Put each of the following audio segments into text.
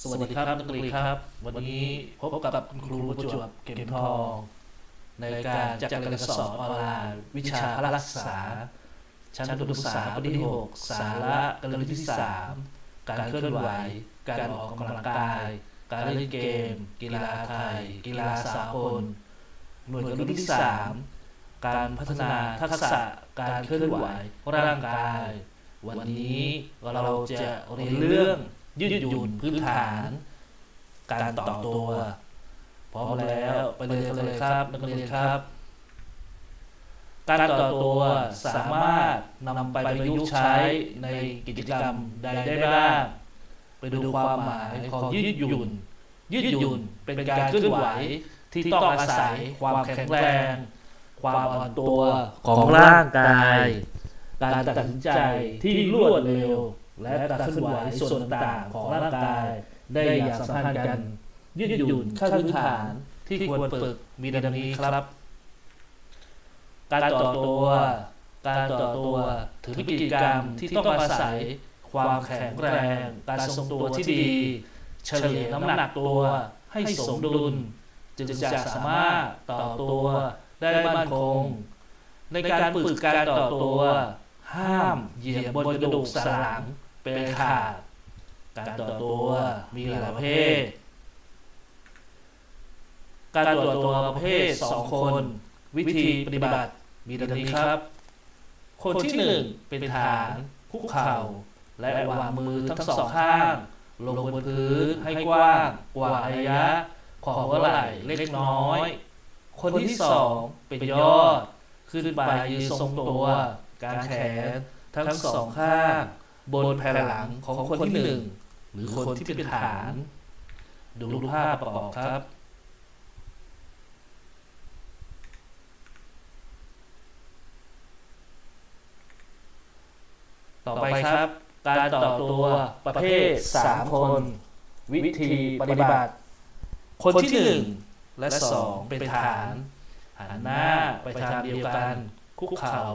สวัสดีครับนักเรียนครับ วันนี้พบกับคุณครูประจวบเก็บทอง ในการจัดการสอนออนไลน์วิชาพละรักษา ชั้นประถมศึกษาปีที่6สาระการเรียนที่3การเคลื่อนไหว การออกกำลังกาย การเล่นเกม กีฬาไทย กีฬาสากลหน่วยการเรียนที่3การพัฒนาทักษะการเคลื่อนไหวร่างกาย วันนี้เราจะเรียนเรื่อง ยืดหยุ่นพื้นฐาน การต่อตัว พร้อมแล้วไปเรียนเลยครับนักเรียนครับ การต่อตัวสามารถนำไปประยุกต์ใช้ในกิจกรรมใดได้บ้างไปดูความหมายของยืดหยุ่น ยืดหยุ่นเป็นการเคลื่อนไหวที่ต้องอาศัยความแข็งแรง ความอ่อนตัวของร่างกาย การตัดสินใจที่รวดเร็ว และการเคลื่อนไหวส่วนต่างๆของร่างกาย ได้อย่างสัมพันธ์กัน ยืดหยุ่นขั้นพื้นฐานที่ควรฝึกมีดังนี้ครับ การต่อตัว การต่อตัวถือเป็นกิจกรรมที่ต้องอาศัยความแข็งแรง การทรงตัวที่ดี เฉลี่ยน้ำหนักตัวให้สมดุล จึงจะสามารถต่อตัวได้มั่นคง ในการฝึกการต่อตัว ห้ามเหยียบบนกระดูกสันหลังเป็นขาด การต่อตัวมีหลายประเภท การต่อตัวประเภทสองคน วิธีปฏิบัติมีดังนี้ครับ คนที่หนึ่งเป็นฐานคุกเข่า และวางมือทั้งสองข้าง ลงบนพื้นให้กว้างกว่าระยะ ของหัวไหล่เล็กน้อย คนที่สองเป็นยอด ขึ้นไปยืนทรงตัว การแขนทั้งสองข้างบนแผ่นหลังของคนที่หนึ่งหรือคนที่เป็นฐาน ดูรูปภาพประกอบครับ ต่อไปครับ การต่อตัวประเภท3คน วิธีปฏิบัติ คนที่1และ2เป็นฐาน หันหน้าไปทางเดียวกัน คุกเข่า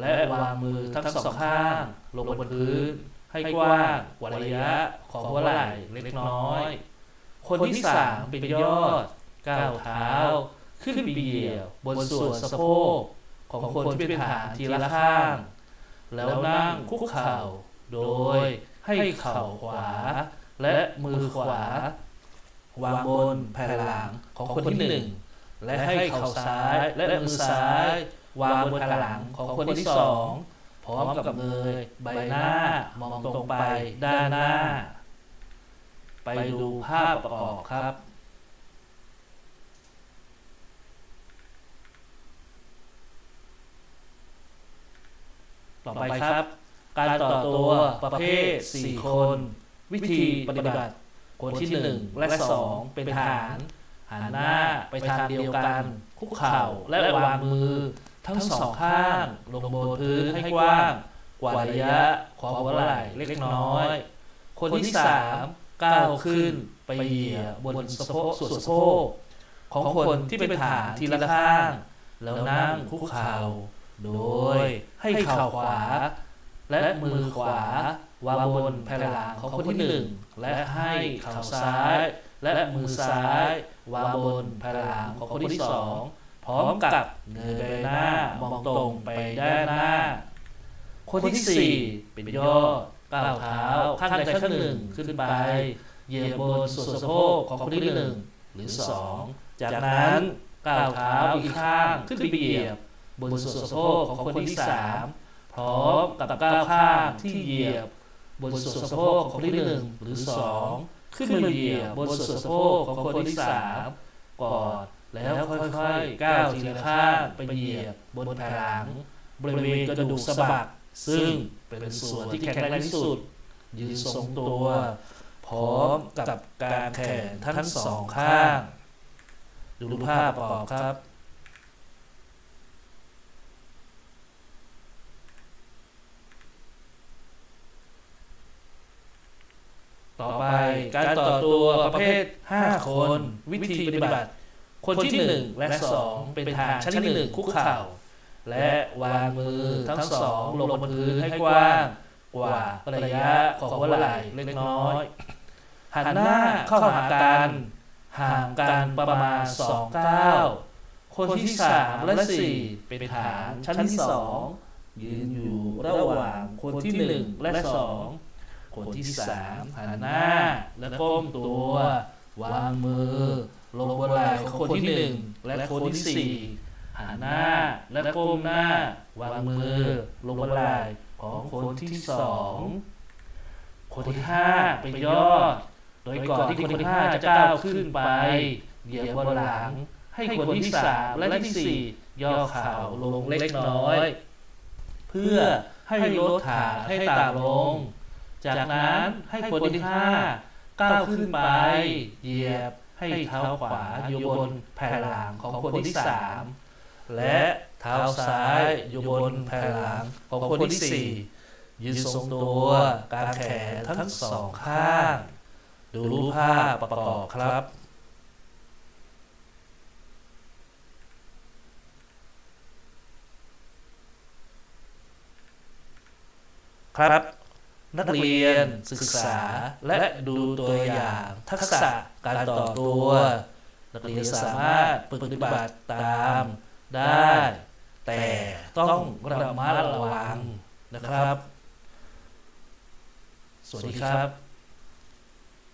และวางมือทั้งสองข้าง ลงบนพื้น ให้กว้างกว่าระยะของหัวไหล่เล็กน้อย คนที่3เป็นยอดก้าวเท้า ขึ้นเบี่ยว บนส่วนสะโพกของคนที่เป็นฐานทีละข้าง แล้วนั่งคุกเข่า โดยให้เข่าขวา และมือขวา วางบนแผ่นหลังของคนที่หนึ่งและให้เข่าซ้ายและมือซ้าย วางบนแผ่นหลังของคนที่สองพร้อมกับเงยใบหน้ามองตรงไปด้านหน้า ไปดูภาพประกอบครับ ต่อไปครับ การต่อตัวประเภท 4 คน วิธีปฏิบัติ คนที่ 1 และ 2 เป็นฐาน หันหน้าไปทางเดียวกัน คุกเข่าและวางมือ ทั้งสองข้าง ลงบนพื้นให้กว้าง กว่าระยะของหัวไหล่เล็กน้อย คนที่3ก้าวขึ้นไปเหยียบบนสะโพกส่วนสะโพกของคนที่เป็นฐานทีละข้าง แล้วนั่งคุกเข่าโดยให้เข่าขวา และมือขวาวางบนแผ่นหลังของคนที่หนึ่งและให้เข่าซ้าย และมือซ้ายวางบนแผ่นหลังของคนที่สอง พร้อมกับเงยใบหน้ามองตรงไปด้านหน้า คนที่สี่เป็นยอก้าวเท้าข้างใดข้างหนึ่งขึ้นไปเหยียบบนส่วนสะโพกของคนที่หนึ่งหรือสองจากนั้นก้าวเท้าอีกข้างขึ้นไปเหยียบบนส่วนสะโพกของคนที่สามพร้อมกับก้าวข้างที่เหยียบบนส่วนสะโพกของคนที่หนึ่งหรือสองขึ้นมาเหยียบบนส่วนสะโพกของคนที่สามกอน แล้วค่อยๆก้าวทีละข้างไปเหยียบบนแผ่นหลังบริเวณกระดูกสะบักซึ่งเป็นส่วนที่แข็งแรงที่สุด ยืนทรงตัว พร้อมกับการแขนทั้งสองข้าง ดูภาพประกอบครับต่อไปการต่อตัวประเภท 5 คน วิธีปฏิบัติ คนที่1และ2เป็นทางชั้นที่1คุกเข่า และวางมือทั้งสองลงบนพื้นให้กว้างกว่าระยะของหัวไหล่เล็กน้อย หันหน้าเข้าหากันห่างกันประมาณสองก้าวคนที่สามและสี่เป็นฐานชั้นที่สองยืนอยู่ระหว่างคนที่หนึ่งและสองคนที่สามหันหน้าและก้มตัว วางมือ ลงบนไหล่ของคนที่หนึ่งและคนที่สี่หันหน้าและก้มหน้าวางมือ ลงบนไหล่ของคนที่สองคนที่ห้าเป็นยอดโดยก่อนที่คนที่ห้าจะก้าวขึ้นไปเหยียบบนหลัง ให้คนที่สามและที่สี่ย่อเข่าลงเล็กน้อย เพื่อให้ลดฐานให้ต่ำลง จากนั้นให้คนที่ห้าก้าวขึ้นไปเหยียบ ให้เท้าขวาอยู่บนแผ่นหลังของคนที่สามและเท้าซ้ายอยู่บนแผ่นหลังของคนที่สี่ยืนทรงตัวกางแขนทั้งสองข้าง ดูรูปภาพประกอบครับครับ นักเรียนศึกษาและดูตัวอย่างทักษะ การต่อตัว นักเรียนสามารถปฏิบัติตามได้ แต่ต้องระมัดระวังนะครับ สวัสดีครับ